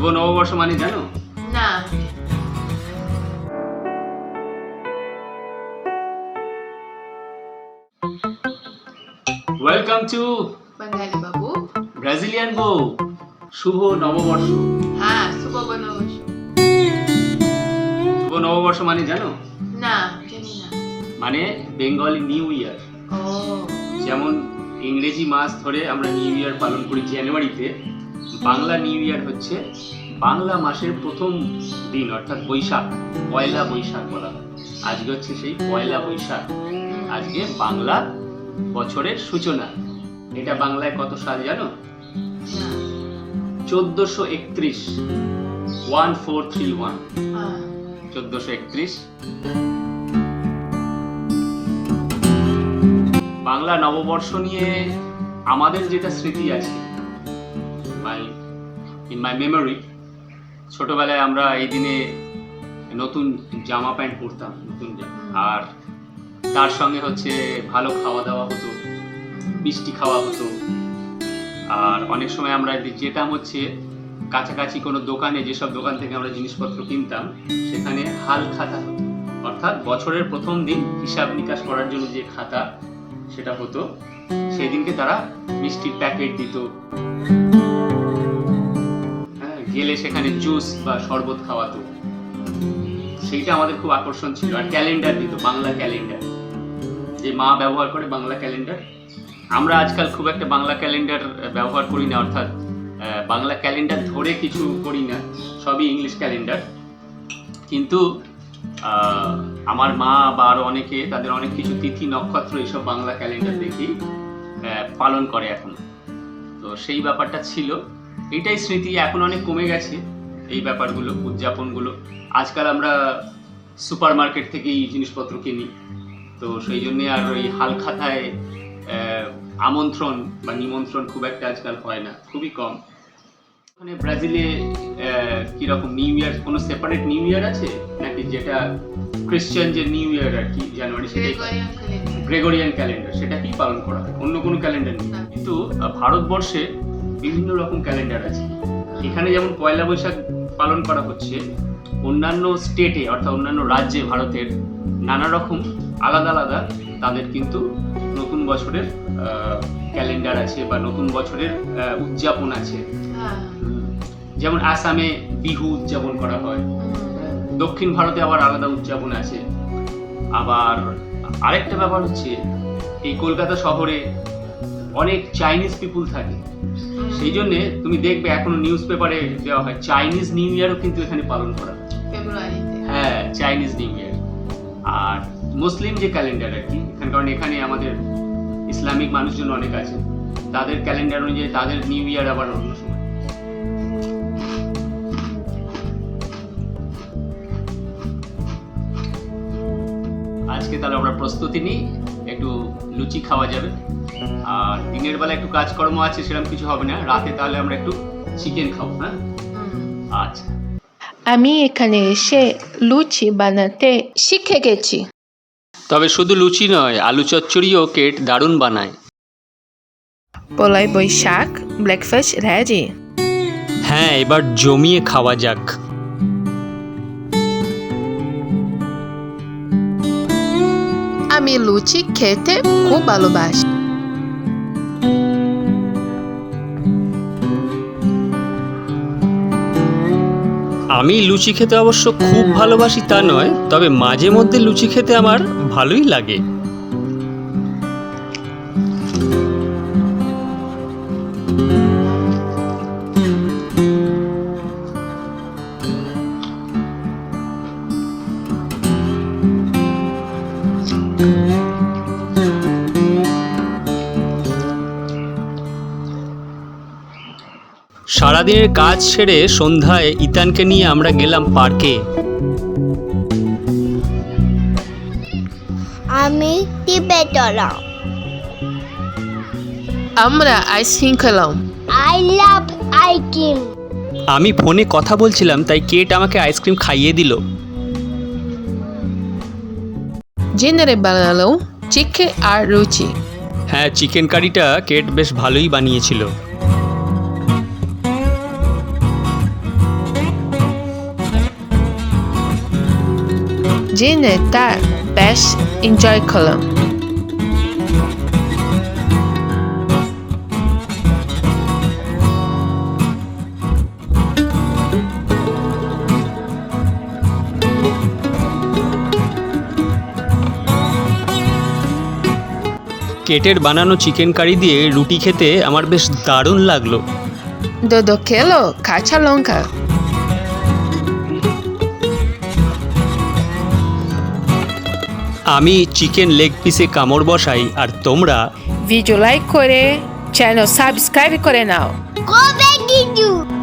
শুভ নববর্ষ মানে জানো? না। Welcome to Bangali Babu Brazilian বউ শুভ নববর্ষ হ্যাঁ শুভ বনবর্ষ শুভ নববর্ষ মানে জানো না জানি না মানে বেঙ্গলি নিউ ইয়ার ও যেমন ইংরেজি মাস ধরে আমরা নিউ ইয়ার পালন করি জানুয়ারিতে বাংলা নিউ ইয়ার হচ্ছে বাংলা মাসের প্রথম দিন, অর্থাৎ বৈশাখ, পয়লা বৈশাখ বলা হয়। আজকে হচ্ছে সেই পয়লা বৈশাখ। আজকে বাংলা বছরের সূচনা। এটা বাংলায় কত সাল জানো? চোদ্দশো একত্রিশ। One four three one. চোদ্দশো একত্রিশ। বাংলা নববর্ষ নিয়ে আমাদের যেটা স্মৃতি আছে মাই ইন মাই মেমোরি ছোটোবেলায় আমরা এই দিনে নতুন জামা প্যান্ট পরতাম নতুন আর তার সঙ্গে হচ্ছে ভালো খাওয়া দাওয়া হতো মিষ্টি খাওয়া হতো। আর অনেক সময় আমরা যেতাম হচ্ছে কাছাকাছি কোনো দোকানে যেসব দোকান থেকে আমরা জিনিসপত্র কিনতাম সেখানে হাল খাতা হতো। অর্থাৎ বছরের প্রথম দিন হিসাব নিকাশ করার জন্য যে খাতা সেটা হতো সেই দিনকে তারা মিষ্টির প্যাকেট দিত। গেলে সেখানে জুস বা শরবত খাওয়াতো সেইটা আমাদের খুব আকর্ষণ ছিল। আর ক্যালেন্ডার দিত বাংলা ক্যালেন্ডার। যে মা ব্যবহার করে বাংলা ক্যালেন্ডার। আমরা আজকাল খুব একটা বাংলা ক্যালেন্ডার ব্যবহার করি না অর্থাৎ বাংলা ক্যালেন্ডার ধরে কিছু করি না। সবই ইংলিশ ক্যালেন্ডার। কিন্তু আমার মা বা আরও অনেকে তাদের অনেক কিছু তিথি নক্ষত্র এইসব বাংলা ক্যালেন্ডার আহ, পালন করে এখন। তো সেই ব্যাপারটা ছিল। এটাই স্মৃতি এখন অনেক কমে গেছে এই ব্যাপারগুলো উদযাপনগুলো। আজকাল আমরা সুপার মার্কেট থেকেই জিনিসপত্র কিনি। তো সেই জন্যে আর ওই হাল খাতায় আহ, আমন্ত্রণ বা নিমন্ত্রণ খুব একটা আজকাল হয় না খুবই কম। ওখানে ব্রাজিলে আহ, কীরকম নিউ ইয়ার কোনো সেপারেট নিউ ইয়ার আছে? নাকি যেটা খ্রিশ্চান যে নিউ ইয়ার আর কি জানুয়ারি সেটাই গ্রেগরিয়ান ক্যালেন্ডার গ্রেগরিয়ান ক্যালেন্ডার সেটাকেই পালন করা হয় অন্য কোনো ক্যালেন্ডার নেই। কিন্তু ভারতবর্ষে বিভিন্ন রকম ক্যালেন্ডার আছে। এখানে যেমন পয়লা বৈশাখ পালন করা হচ্ছে, অন্যান্য স্টেটে অর্থাৎ অন্যান্য রাজ্যে ভারতের নানা রকম আলাদা আলাদা তাদের কিন্তু নতুন বছরের ক্যালেন্ডার আছে বা নতুন বছরের উদযাপন আছে। যেমন আসামে বিহু উদযাপন করা হয়। দক্ষিণ ভারতে আবার আলাদা উদযাপন আছে। আবার আরেকটা ব্যাপার হচ্ছে, এই কলকাতা শহরে অনেক চাইনিজ পিপুল থাকে। সেই জন্য তুমি দেখবে এখনও নিউজ পেপারে দেওয়া হয় চাইনিজ নিউ ইয়ারও কিন্তু এখানে পালন করা হয়। হ্যাঁ চাইনিজ নিউ ইয়ার আর মুসলিম যে ক্যালেন্ডার আর কি এখানে কারণ এখানে আমাদের ইসলামিক মানুষজন অনেক আছে। তাদের ক্যালেন্ডার অনুযায়ী তাদের নিউ ইয়ার আবার অন্য সময়। আজকে তাহলে আমরা প্রস্তুতি নিই একটু লুচি খাওয়া যাবে। আর দিনের বেলা একটু কাজকর্ম আছে সেরকম কিছু হবে না। রাতে তাহলে আমরা একটু চিকেন খাব হ্যাঁ? আচ্ছা। আমি এখানে এসে লুচি বানাতে শিখে গেছি। তবে শুধু লুচি নয় আলু চচ্চড়িও কেট দারুণ বানায়। পলাই বৈশাখ ব্রেকফাস্ট রেডি হ্যাঁ এবার জমিয়ে খাওয়া যাক। আমি লুচি খেতে খুব ভালোবাসি। আমি লুচি খেতে অবশ্য খুব ভালোবাসি তা নয়, তবে মাঝে মধ্যে লুচি খেতে আমার ভালোই লাগে। সারাদিনের কাজ সেরে সন্ধ্যায় ইতানকে নিয়ে আমরা গেলাম পার্কে। আমি টিবেটরা। আমরা আইসক্রিম খেলাম। আই লাভ আইকিম আমি ফোনে কথা বলছিলাম তাই কেট আমাকে আইসক্রিম খাইয়ে দিল। জেনারে বানালো চিকে আর রুচি। হ্যাঁ চিকেন কারিটা কেট বেশ ভালোই বানিয়েছিল। দিনে তার বেশ এনজয় করলাম কেটের বানানো চিকেন কারি দিয়ে রুটি খেতে আমার বেশ দারুণ লাগল। Dodo খেলো? কাঁচা লঙ্কা। আমি চিকেন লেগ পিসে কামড় বসাই আর তোমরা ভিডিও লাইক করে চ্যানেল সাবস্ক্রাইব করে নাও Go back.